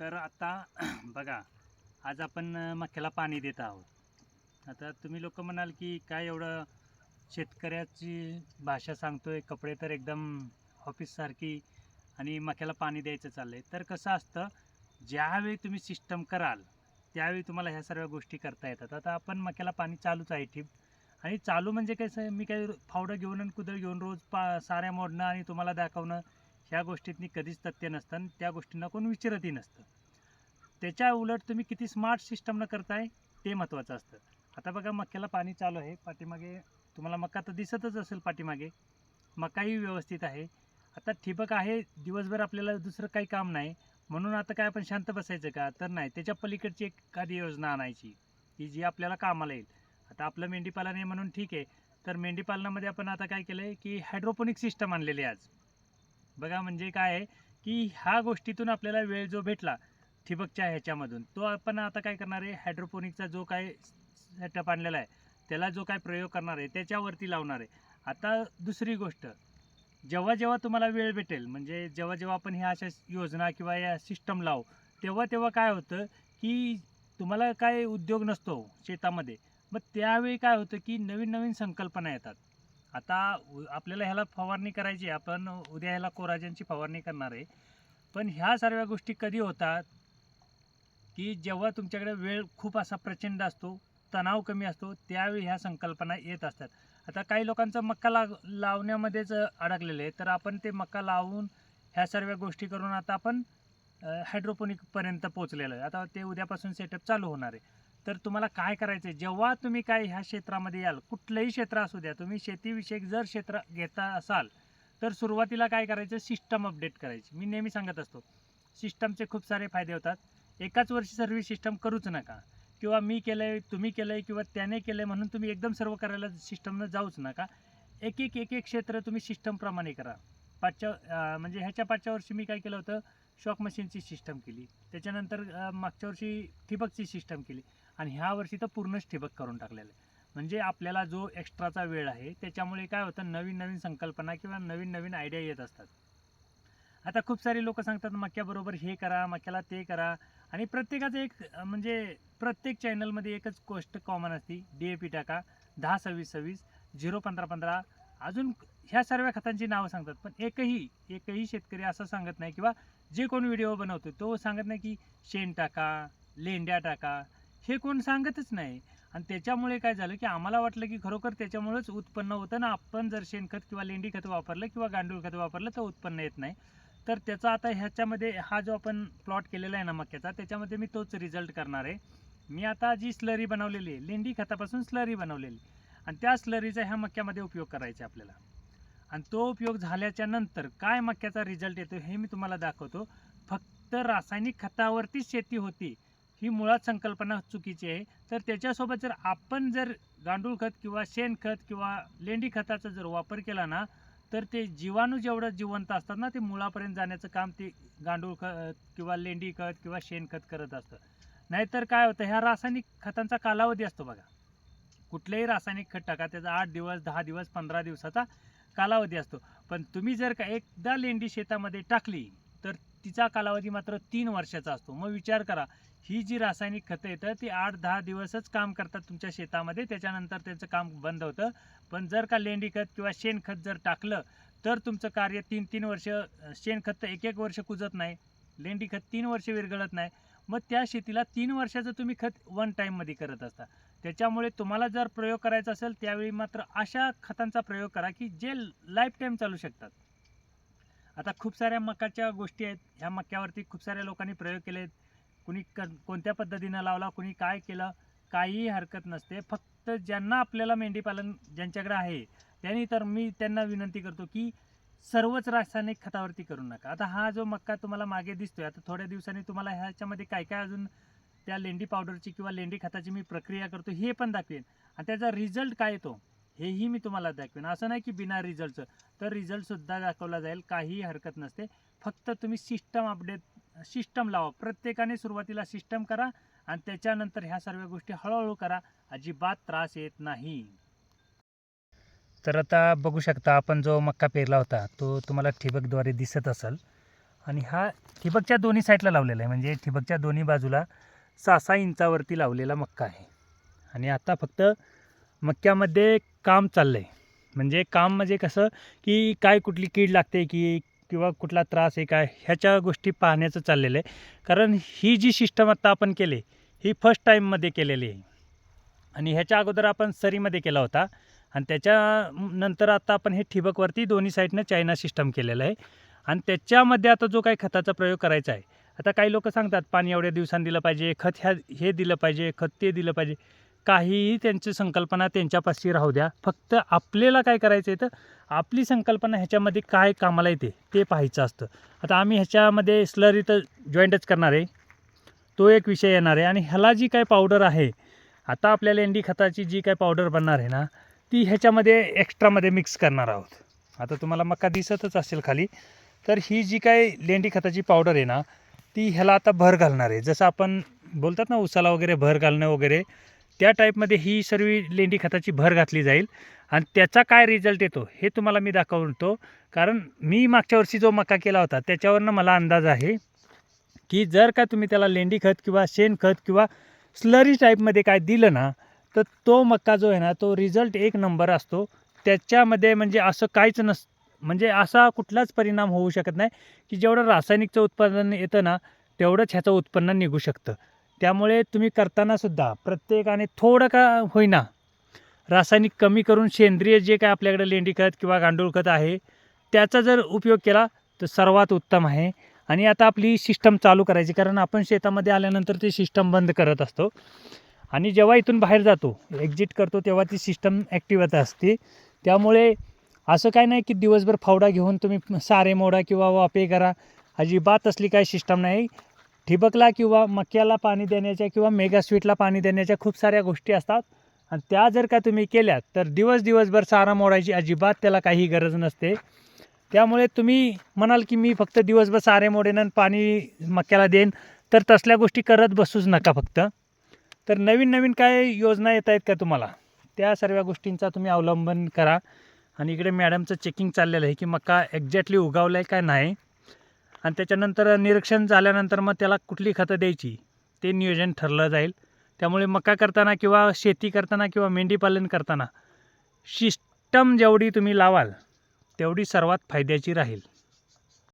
तर आता बघा आज आपण मक्याला पाणी देत आहोत. आता तुम्ही लोक म्हणाल की काय एवढं शेतकऱ्याची भाषा सांगतोय कपडे तर एकदम ऑफिससारखी आणि मक्याला पाणी द्यायचं चाललंय. तर कसं असतं ज्यावेळी तुम्ही सिस्टम कराल त्यावेळी तुम्हाला ह्या सर्व गोष्टी करता येतात. आता आपण मक्याला पाणी चालूच आहे ठिप आणि चालू म्हणजे कसं आहे, मी काही फावडं घेऊन आणि कुदळ घेऊन रोज पा साऱ्या मोडणं आणि तुम्हाला दाखवणं ह्या गोष्टीतनी कधीच तथ्य नसतं आणि त्या गोष्टींना कोण विचारतही नसतं. त्याच्या उलट तुम्ही किती स्मार्ट सिस्टमनं करताय ते महत्त्वाचं असतं. आता बघा मक्याला पाणी चालू आहे. पाठीमागे तुम्हाला मका तर दिसतच असेल पाठीमागे. मकाही व्यवस्थित आहे. आता ठिबक आहे दिवसभर आपल्याला दुसरं काही काम नाही. म्हणून आता काय आपण शांत बसायचं का? तर नाही. त्याच्या पलीकडची एक एखादी योजना आणायची की जी आपल्याला कामाला येईल. आता आपलं मेंढीपालन आहे म्हणून ठीक आहे. तर मेंढीपालनामध्ये आपण आता काय केलं आहे की हायड्रोपोनिक सिस्टम आणलेली आहे आज. बघा म्हणजे काय आहे की ह्या गोष्टीतून आपल्याला वेळ जो भेटला ठिबकच्या ह्याच्यामधून तो आपण आता काय करणार आहे? हायड्रोपोनिकचा जो काय सेटअप आणलेला आहे त्याला जो काय प्रयोग करणार आहे त्याच्यावरती लावणार आहे. आता दुसरी गोष्ट जेव्हा जेव्हा तुम्हाला वेळ भेटेल म्हणजे जेव्हा जेव्हा आपण ह्या अशा योजना किंवा या सिस्टम लावू तेव्हा तेव्हा काय होतं की तुम्हाला काय उद्योग नसतो शेतामध्ये. मग त्यावेळी काय होतं की नवीन नवीन संकल्पना येतात. आता आपल्याला ह्याला फवारणी करायची आहे. आपण उद्या ह्याला कोराजनची फवारणी करणार आहे. पण ह्या सर्व गोष्टी कधी होतात? की जेव्हा तुमच्याकडे वेळ खूप असा प्रचंड असतो तणाव कमी असतो त्यावेळी ह्या संकल्पना येत असतात. आता काही लोकांचं मक्का लाग लावण्यामध्येच अडकलेलं आहे तर आपण ते मक्का लावून ह्या सर्व गोष्टी करून आता आपण हायड्रोपोनिकपर्यंत पोचलेलं आहे. आता ते उद्यापासून सेटअप चालू होणार आहे. तर तुम्हाला काय करायचं आहे जेव्हा तुम्ही काय ह्या क्षेत्रामध्ये याल कुठलंही क्षेत्र असू द्या तुम्ही शेतीविषयक जर क्षेत्र घेता असाल तर सुरुवातीला काय करायचं? सिस्टम अपडेट करायची. मी नेहमी सांगत असतो सिस्टमचे खूप सारे फायदे होतात. एकाच वर्षी सर्व सिस्टम करूच नका. किंवा मी केलं आहे तुम्ही केलं आहे किंवा त्याने केलं आहे म्हणून तुम्ही एकदम सर्व करायला सिस्टमनं जाऊच नका. एक एक एक एक क्षेत्र तुम्ही सिस्टमप्रमाणे करा. पाचच्या म्हणजे ह्याच्या पाचच्या वर्षी मी काय केलं होतं? शॉक मशीनची सिस्टम केली. त्याच्यानंतर मागच्या वर्षी ठिबकची सिस्टम केली. आणि ह्या वर्षी तर पूर्णच ठिबक करून टाकलेलं आहे. म्हणजे आपल्याला जो एक्स्ट्राचा वेळ आहे त्याच्यामुळे काय होतं नवीन नवीन संकल्पना किंवा नवीन नवीन आयडिया येत असतात. आता खूप सारे लोक सांगतात मक्याबरोबर हे करा मक्याला ते करा. आणि प्रत्येकाचं एक म्हणजे प्रत्येक चॅनलमध्ये एकच गोष्ट कॉमन असते डी ए पी टाका दहा सव्वीस सव्वीस झिरो पंधरा पंधरा. अजून ह्या सर्व खतांची नावं सांगतात पण एकही एकही शेतकरी असं सांगत नाही किंवा जे कोण व्हिडिओ बनवतो तो सांगत नाही की शेण टाका लेंड्या टाका. हे कोण सांगतच नाही. आणि त्याच्यामुळे काय झालं की आम्हाला वाटलं की खरोखर त्याच्यामुळेच उत्पन्न होतं. ना आपण जर शेणखत किंवा लेंडी खत वापरलं किंवा गांडूळ खत वापरलं तर उत्पन्न येत नाही. तर त्याचा आता ह्याच्यामध्ये हा जो आपण प्लॉट केलेला आहे ना मक्याचा त्याच्यामध्ये मी तोच रिझल्ट करणार आहे. मी आता जी स्लरी बनवलेली आहे लेंडी खतापासून स्लरी बनवलेली आणि त्या स्लरीचा ह्या मक्यामध्ये उपयोग करायचा आपल्याला. आणि तो उपयोग झाल्याच्यानंतर काय मक्याचा रिझल्ट येतो हे मी तुम्हाला दाखवतो. फक्त रासायनिक खतावरतीच शेती होती. ही मुळात संकल्पना चुकीची आहे. तर त्याच्यासोबत जर आपण जर गांडूळ खत किंवा शेणखत किंवा लेंडी खताचा जर वापर केला ना तर ते जीवाणू जेवढं जिवंत असतात ना ते मुळापर्यंत जाण्याचं काम ते गांडूळ खत किंवा लेंडी खत किंवा शेणखत करत असतं. नाहीतर काय होतं ह्या रासायनिक खतांचा कालावधी असतो बघा. कुठलेही रासायनिक खत टाका त्याचा आठ दिवस दहा दिवस पंधरा दिवसाचा कालावधी असतो. पण तुम्ही जर का एकदा लेंडी शेतामध्ये टाकली तिचा कालावधी मात्र तीन वर्षाचा असतो. मग विचार करा ही जी रासायनिक खतं येतं ती आठ दहा दिवसच काम करतात तुमच्या शेतामध्ये त्याच्यानंतर त्यांचं काम बंद होतं. पण जर का लेंडी खत किंवा शेणखत जर टाकलं तर तुमचं कार्य तीन तीन वर्ष शेणखत तर एक एक वर्ष कुजत नाही. लेंडी खत तीन वर्ष विरघळत नाही. मग त्या शेतीला तीन वर्षाचं तुम्ही खत वन टाईममध्ये करत असता. त्याच्यामुळे तुम्हाला जर प्रयोग करायचा असेल त्यावेळी मात्र अशा खतांचा प्रयोग करा की जे लाईफ टाईम चालू शकतात. आता खूप साऱ्या मकाच्या गोष्टी आहेत. ह्या मक्यावरती खूप साऱ्या लोकांनी प्रयोग केले आहेत कुणी क कोणत्या पद्धतीनं लावला कुणी काय केलं काहीही हरकत नसते. फक्त ज्यांना आपल्याला मेंढीपालन ज्यांच्याकडे आहे त्यांनी तर मी त्यांना विनंती करतो की सर्वच रासायनिक खतावरती करू नका. आता हा जो मक्का तुम्हाला मागे दिसतोय आता थोड्या दिवसांनी तुम्हाला ह्याच्यामध्ये काय काय अजून त्या लेंडी पावडरची किंवा लेंडी खताची मी प्रक्रिया करतो हे पण दाखवेन. आणि त्याचा रिझल्ट काय येतो? हेही मी तुम्हाला दाखवेन. असं नाही की बिना रिझल्टचं तर रिझल्टसुद्धा दाखवला जाईल काहीही हरकत नसते. फक्त तुम्ही सिस्टम अपडेट सिस्टम लावा. प्रत्येकाने सुरुवातीला सिस्टम करा आणि त्याच्यानंतर ह्या सर्व गोष्टी हळूहळू करा. अजिबात त्रास येत नाही. तर आता बघू शकता आपण जो मक्का पेरला होता तो तुम्हाला ठिबकद्वारे दिसत असेल. आणि हा ठिबकच्या दोन्ही साईडला लावलेला आहे. म्हणजे ठिबकच्या दोन्ही बाजूला सहा सहा इंचावरती लावलेला मक्का आहे. आणि आता फक्त मक्यामध्ये काम चाललं आहे म्हणजे काम म्हणजे कसं की काय कुठली कीड लागते की किंवा कुठला त्रास आहे काय ह्याच्या गोष्टी पाहण्याचं चाललेलं आहे. कारण ही जी सिस्टम आत्ता आपण केली ही फर्स्ट टाईममध्ये केलेली आहे. आणि ह्याच्या अगोदर आपण सरीमध्ये केला होता. आणि त्याच्या नंतर आता आपण हे ठिबकवरती दोन्ही साईडनं चायना सिस्टम केलेलं आहे. आणि त्याच्यामध्ये आता जो काही खताचा प्रयोग करायचा आहे आता काही लोक सांगतात पाणी एवढ्या दिवसांनी दिलं पाहिजे खत ह्या हे दिलं पाहिजे खत ते दिलं पाहिजे. काहीही त्यांची संकल्पना त्यांच्यापाशी राहू द्या. फक्त आपल्याला काय करायचं आहे तर आपली संकल्पना ह्याच्यामध्ये काय कामाला येते ते पाहायचं असतं. आता आम्ही ह्याच्यामध्ये स्लरी तर जॉईंटच करणार आहे. तो एक विषय येणार आहे. आणि ह्याला जी काय पावडर आहे आता आपल्याला एंडी खताची जी काय पावडर बनणार आहे ना ती ह्याच्यामध्ये एक्स्ट्रामध्ये मिक्स करणार आहोत. आता तुम्हाला मका दिसतच असेल खाली. तर ही जी काय लेंडी खताची पावडर आहे ना ती ह्याला आता भर घालणार आहे. जसं आपण बोलतात ना उसाला वगैरे भर घालणं वगैरे त्या टाईपमध्ये ही सर्व लेंडी खताची भर घातली जाईल. आणि त्याचा काय रिझल्ट येतो हे तुम्हाला मी दाखवतो. कारण मी मागच्या वर्षी जो मका केला होता त्याच्यावरनं मला अंदाज आहे की जर का तुम्ही त्याला लेंडी खत किंवा शेणखत किंवा स्लरी टाईपमध्ये काय दिलं ना तर तो मक्का जो आहे ना तो रिझल्ट एक नंबर असतो. त्याच्यामध्ये म्हणजे असं काहीच नस म्हणजे असा कुठलाच परिणाम होऊ शकत नाही की जेवढं रासायनिकचं उत्पादन येतं ना तेवढंच ह्याचं उत्पन्न निघू शकतं. त्यामुळे तुम्ही करतानासुद्धा प्रत्येकाने थोडं का होईना रासायनिक कमी करून सेंद्रिय जे काय आपल्याकडे लेंडी खत किंवा गांडूळ खत आहे त्याचा जर उपयोग केला तर सर्वात उत्तम आहे. आणि आता आपली सिस्टम चालू करायची कारण आपण शेतामध्ये आल्यानंतर ती सिस्टम बंद करत असतो. आणि जेव्हा इथून बाहेर जातो एक्झिट करतो तेव्हा ती सिस्टम ॲक्टिव्हत असते. त्यामुळे असं काय नाही की दिवसभर फावडा घेऊन तुम्ही सारे मोडा किंवा वापे करा. अजिबात असली काय सिस्टम नाही. ठिबकला किंवा मक्याला पाणी देण्याच्या किंवा मेगा स्वीटला पाणी देण्याच्या खूप साऱ्या गोष्टी असतात. आणि त्या जर का तुम्ही केल्या तर दिवस दिवसभर सारा मोडायची अजिबात त्याला काही गरज नसते. त्यामुळे तुम्ही म्हणाल की मी फक्त दिवसभर सारे मोडेन आणि पाणी मक्याला देईन तर तसल्या गोष्टी करत बसूच नका फक्त. तर नवीन नवीन काय योजना येत आहेत का तुम्हाला? त्या सर्व गोष्टींचा तुम्ही अवलंबन करा. आणि इकडे मॅडमचं चेकिंग चाललेलं आहे की मका एक्झॅक्टली उगावलं आहे का नाही. आणि त्याच्यानंतर निरीक्षण झाल्यानंतर मग त्याला कुठली खतं द्यायची ते नियोजन ठरलं जाईल. त्यामुळे मका करताना किंवा शेती करताना किंवा मेंढीपालन करताना शिस्टम जेवढी तुम्ही लावाल तेवढी सर्वात फायद्याची राहील.